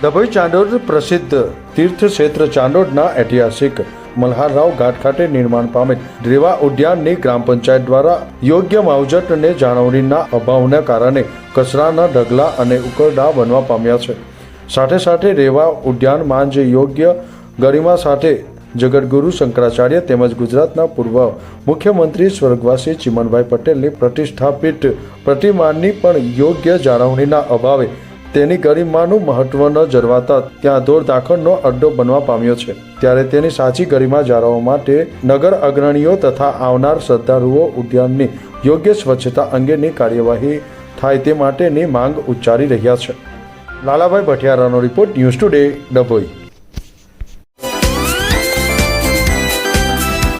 ડભોઈ ચાંદોદ પ્રસિદ્ધ તીર્થ ક્ષેત્ર ચાંદોદના ઐતિહાસિક મલ્હારરાવ ઘાટ ખાતે નિર્માણ પામેલ. રેવા ઉદ્યાનની ગ્રામ પંચાયત દ્વારા યોગ્ય માવજત અને જાળવણીના અભાવના કારણે કચરાના ઢગલા અને ઉકરડા બનવા પામ્યા છે. સાથે સાથે રેવા ઉદ્યાનમાં જે યોગ્ય ગરિમા સાથે જગતગુરુ શંકરાચાર્ય તેમજ ગુજરાતના પૂર્વ મુખ્યમંત્રી સ્વર્ગવાસી ચિમનભાઈ પટેલની પ્રતિષ્ઠાપિત પ્રતિમાની પણ યોગ્ય જાળવણીના અભાવે તેની ગરિમાનું મહત્વ ન જરવાતા ત્યાં ઢોર દાખલનો અડ્ડો બનવા પામ્યો છે. ત્યારે તેની સાચી ગરિમા જાળવવા માટે નગર અગ્રણીઓ તથા આવનાર શ્રદ્ધાળુઓ ઉદ્યાનની યોગ્ય સ્વચ્છતા અંગેની કાર્યવાહી થાય તે માટેની માંગ ઉચ્ચારી રહ્યા છે. લાલાભાઈ ભટિયારાનો રિપોર્ટ ન્યૂઝ ટુડે, ડભોઈ.